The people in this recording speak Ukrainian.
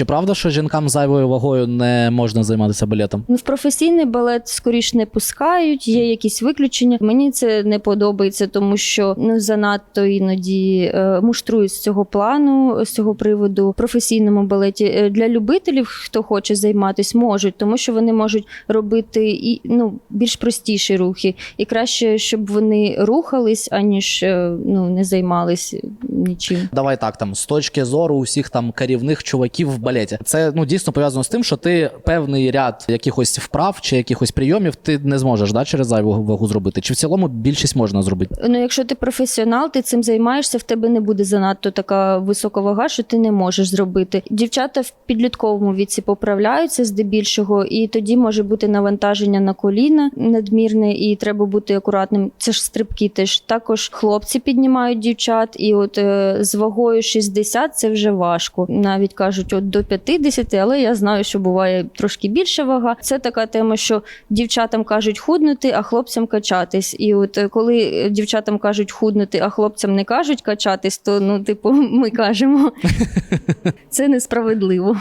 Чи правда, що жінкам зайвою вагою не можна займатися балетом? Ну, в професійний балет скоріш не пускають, є якісь виключення. Мені це не подобається, тому що ну занадто іноді е, муштрують з цього плану, з цього приводу в професійному балеті. Е, Для любителів, хто хоче займатися, можуть, тому що вони можуть робити і ну більш простіші рухи, і краще, щоб вони рухались, аніж е, ну не займались нічим. Давай так, там з точки зору усіх там керівних чуваків в балеті. Це ну дійсно пов'язано з тим, що ти певний ряд якихось вправ чи якихось прийомів ти не зможеш да, через зайву вагу зробити. Чи в цілому більшість можна зробити? Ну, якщо ти професіонал, ти цим займаєшся, в тебе не буде занадто така висока вага, що ти не можеш зробити. Дівчата в підлітковому віці поправляються здебільшого, і тоді може бути навантаження на коліна надмірне, і треба бути акуратним. Це ж стрибки теж. Також хлопці піднімають дівчат, і от е, з вагою 60 це вже важко. Навіть кажуть, от до 50, але я знаю, що буває трошки більша вага. Це така тема, що дівчатам кажуть худнути, а хлопцям качатись. І от е, коли е, дівчатам кажуть худнути, а хлопцям не кажуть качатись, то ну, типу, ми кажемо. Це несправедливо.